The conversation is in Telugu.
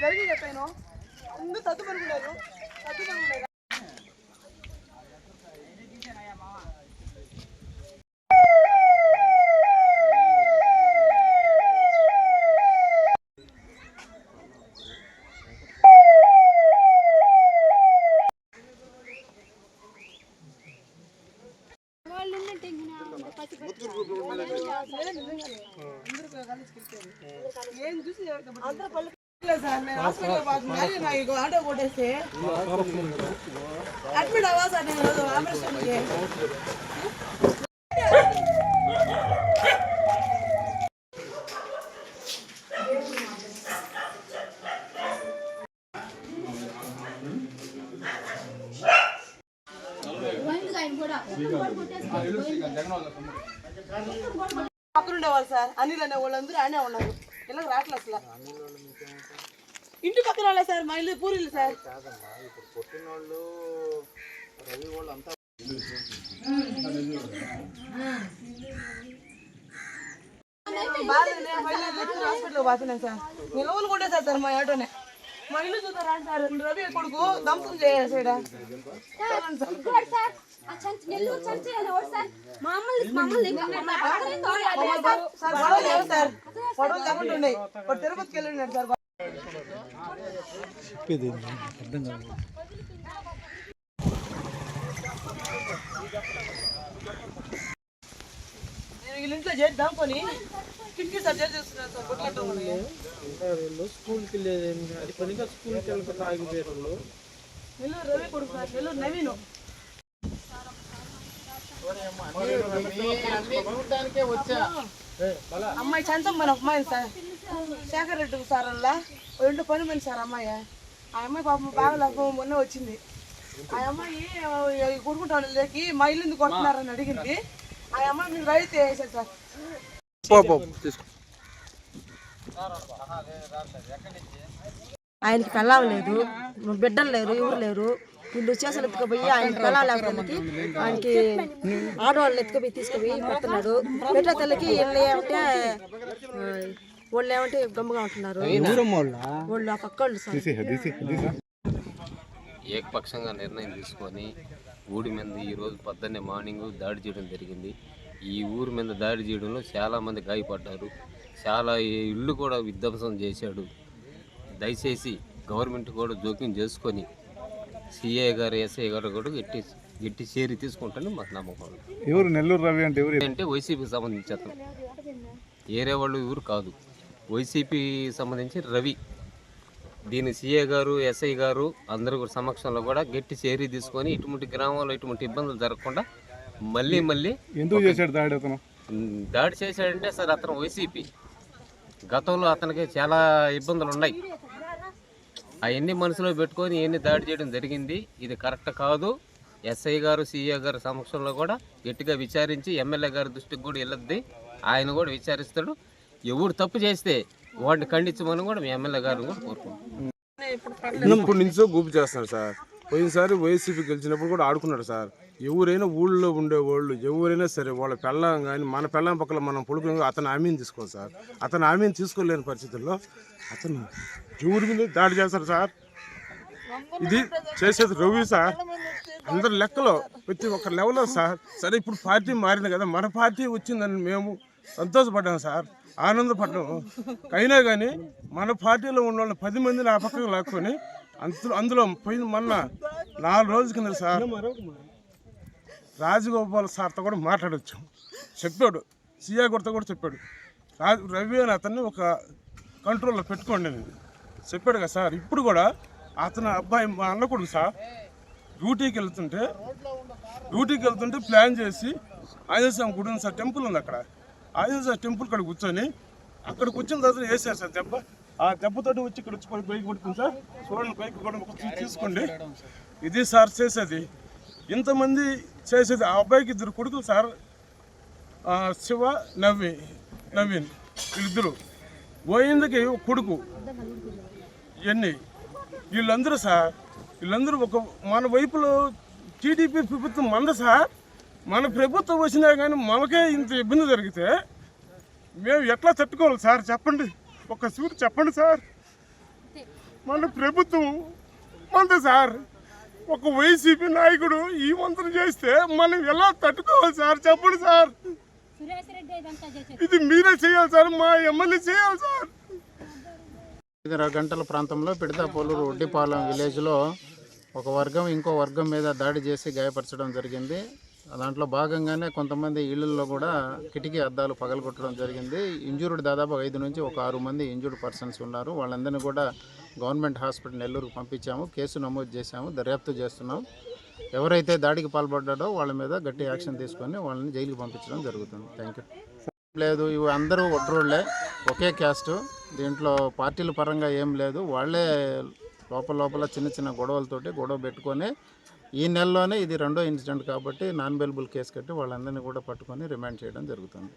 జరిగి చెప్పాను ముందు సత్తు పనుకున్నారు సత్తు పనుకున్నారు వాళ్ళు ఉన్నట్టు ఇంకా పసి ఏం చూసి అందరూ పళ్ళు లేదు సార్ నేను హాస్పిటల్ పోతున్నాను నాకు ఇగో ఆటో కొట్టేస్తే అడ్మిట్ అవ్వాలి సార్ నేను ఈరోజు ఆపరేషన్కి ఎందుకు ఆయన కూడా పక్కన ఉండేవాళ్ళు సార్. అనిల్ అనే వాళ్ళందరూ ఆనే ఉన్నారు. ఇలా రావట్లేదు అసలు. ఇంటి పక్కన వాళ్ళే సార్ మా ఇల్లు పూరిల్లు సార్. బాగా నేను బయలుదేరి వచ్చి హాస్పిటల్కి పోతున్నాను సార్. నిలవలు కూడా సార్ సార్ మా ఆటోనే. మా ఇల్లు చూస్తారా సార్. రవి కొడుకు దంసం చేసాడా నెల్లూరు సార్? మమ్మల్ని మమ్మల్ని సార్? లేవు సార్. గొడవలు లేకుండా ఉన్నాయి వాడు తిరుపతికి వెళ్ళి ఉన్నాడు సార్ నేను వీళ్ళ ఇంట్లో చేద్దాం కొని కిటికీ సర్జరీ చేస్తున్నాను సార్ కొట్లాడటం వల్ల. ఇంకా వీళ్ళు స్కూల్కి వెళ్ళేది అది పనిగా స్కూల్కి వెళ్ళక తాగిపోయారు నెల్లూరు రవి కొడుకు సార్ నెల్లూరు నవీను. అమ్మాయి చంతం మన అమ్మాయి సార్. శేఖర్ రెడ్డి సార్ అలా. రెండు పని మంది సార్ అమ్మాయి. ఆ అమ్మాయి పాపం బాగా లాభం మొన్న వచ్చింది. ఆ అమ్మాయి కొడుకుంటాను లేకి మా ఇల్లు కొడుతున్నారని అడిగింది. ఆ అమ్మాయి మీరు రైతు వేసారు సార్. ఆయనకి పెళ్ళాం లేదు బిడ్డలు లేరు ఎవరు లేరు. వీళ్ళు చేసలు ఎత్తుకుపోయి ఆయన పెళ్ళాం లేకపోతే ఆయనకి ఆడవాళ్ళని ఎత్తుకుపోయి తీసుకుపోయి పెడుతున్నాడు పెట్టే తల్లికి వీళ్ళు ఏమంటే వాళ్ళు ఏమంటే గమ్ముగా ఉంటున్నారు. వాళ్ళు ఆ పక్క వాళ్ళు ఏకపక్షంగా నిర్ణయం తీసుకొని ఊరి మీద ఈరోజు పొద్దున్నే మార్నింగ్ దాడి చేయడం జరిగింది. ఈ ఊరి మీద దాడి చేయడంలో చాలామంది గాయపడ్డారు. చాలా ఇళ్ళు కూడా విధ్వంసం చేశాడు. దయచేసి గవర్నమెంట్ కూడా జోక్యం చేసుకొని సిఐ గారు ఎస్ఐ గారు కూడా గట్టి గట్టి చేరి తీసుకుంటారని మాకు నమ్మకం. ఎవరు నెల్లూరు రవి అంటే ఎవరు? అంటే వైసీపీకి సంబంధించి అతను. ఏరే వాళ్ళు ఎవరు కాదు. వైసీపీ సంబంధించి రవి. దీని సీఏ గారు ఎస్ఐ గారు అందరూ సమక్షంలో కూడా గట్టి చేరి తీసుకొని ఇటువంటి గ్రామంలో ఇటువంటి ఇబ్బందులు జరగకుండా మళ్ళీ మళ్ళీ ఎందుకు చేశాడు దాడి అతను? దాడి చేశాడంటే సార్ అతను వైసీపీ గతంలో అతనికి చాలా ఇబ్బందులు ఉన్నాయి. అవన్నీ మనసులో పెట్టుకొని ఎన్ని దాడి చేయడం జరిగింది. ఇది కరెక్ట్ కాదు. ఎస్ఐ గారు సిఏ గారు సమక్షంలో కూడా గట్టిగా విచారించి ఎమ్మెల్యే గారి దృష్టికి కూడా వెళ్ళొద్ది. ఆయన కూడా విచారిస్తాడు. ఎవరు తప్పు చేస్తే వాడిని ఖండించమని కూడా మీ ఎమ్మెల్యే గారిని కూడా కోరుకుంటున్నాం. ఇప్పటి నుంచో గూపు చేస్తున్నారు సార్. పోయినసారి వైసీపీ గెలిచినప్పుడు కూడా ఆడుకున్నాడు సార్. ఎవరైనా ఊళ్ళో ఉండేవాళ్ళు ఎవరైనా సరే వాళ్ళ పెళ్ళం కానీ మన పెళ్ళం పక్కన మనం పడుకుని అతను హామీని తీసుకోవాలి సార్. అతను హామీని తీసుకోలేని పరిస్థితుల్లో అతను ఎవరి మీద దాడి చేస్తారు సార్. ఇది చేసేది రవి సార్. అందరి లెక్కలో ప్రతి ఒక్క లెవెల్లో సార్. సరే ఇప్పుడు పార్టీ మారింది కదా మన పార్టీ వచ్చిందని మేము సంతోషపడ్డాం సార్. ఆనందపడ్డాము అయినా కానీ మన పార్టీలో ఉన్న వాళ్ళని పది మందిని ఆ పక్కకు లాక్కొని అందులో అందులో పోయిన మొన్న నాలుగు రోజుల కింద సార్ రాజగోపాల్ సార్తో కూడా మాట్లాడొచ్చు. చెప్పాడు. సీఏ గుర్త కూడా చెప్పాడు. రాజు రవి అని అతన్ని ఒక కంట్రోల్లో పెట్టుకోండి అని. చెప్పాడు కదా సార్. ఇప్పుడు కూడా అతను అబ్బాయి మా అన్న కొడుకు సార్ డ్యూటీకి వెళ్తుంటే డ్యూటీకి వెళ్తుంటే ప్లాన్ చేసి ఆంజనేయ గుడి ఉంది సార్ టెంపుల్ ఉంది అక్కడ. ఆంజనేయ టెంపుల్ కాడ కూర్చొని అక్కడ కూర్చున్న తర్వాత వేసారు సార్ దెబ్బ? ఆ దెబ్బతోటి వచ్చి ఇక్కడ వచ్చి పైకి కొడుతుంది సార్. చూడండి పైకి కూడా తీసుకోండి. ఇది సార్ చేసేది. ఇంతమంది చేసేది ఆ అబ్బాయికి ఇద్దరు కొడుకులు సార్. శివ నవ్వి నవీన్ వీళ్ళిద్దరు. గోవిందకి కొడుకు. ఇవన్నీ వీళ్ళందరూ సార్ వీళ్ళందరూ ఒక మన వైపులో టీడీపీ ప్రభుత్వం మంద సార్. మన ప్రభుత్వం వచ్చినా కానీ మనకే ఇంత ఇబ్బంది జరిగితే మేము ఎట్లా తట్టుకోవాలి సార్ చెప్పండి. ఒక సూరు చెప్పండి సార్. మన ప్రభుత్వం మనది సార్. ఒక వైసీపీ నాయకుడు ఈ మంత్రం చేస్తే మనం ఎలా తట్టుకోవాలి సార్? చెప్పండి సార్. ఇది మీరే చేయాలి సార్ మా ఎమ్మెల్యే చేయాలి సార్. ఐదున్నర గంటల ప్రాంతంలో పిడతాపోలూరు ఒడ్డిపాలెం విలేజ్లో ఒక వర్గం ఇంకో వర్గం మీద దాడి చేసి గాయపరచడం జరిగింది. దాంట్లో భాగంగానే కొంతమంది ఇళ్ళలో కూడా కిటికీ అద్దాలు పగలగొట్టడం జరిగింది. ఇంజూర్డ్ దాదాపు ఐదు నుంచి ఒక ఆరు మంది ఇంజూర్డ్ పర్సన్స్ ఉన్నారు. వాళ్ళందరినీ కూడా గవర్నమెంట్ హాస్పిటల్ నెల్లూరుకు పంపించాము. కేసు నమోదు చేశాము. దర్యాప్తు చేస్తున్నాం. ఎవరైతే దాడికి పాల్పడ్డాడో వాళ్ళ మీద గట్టి యాక్షన్ తీసుకొని వాళ్ళని జైలుకి పంపించడం జరుగుతుంది. Thank you. లేదు ఇవి అందరూ ఒడ్రోళ్ళే. ఒకే క్యాస్ట్. దీంట్లో పార్టీల పరంగా ఏం లేదు. వాళ్ళే లోపల లోపల చిన్న చిన్న గొడవలతోటి గొడవ పెట్టుకొని ఈ నెలలోనే ఇది రెండో ఇన్సిడెంట్ కాబట్టి నాన్ బెలబుల్ కేసు కట్టి వాళ్ళందరినీ కూడా పట్టుకొని రిమాండ్ చేయడం జరుగుతుంది.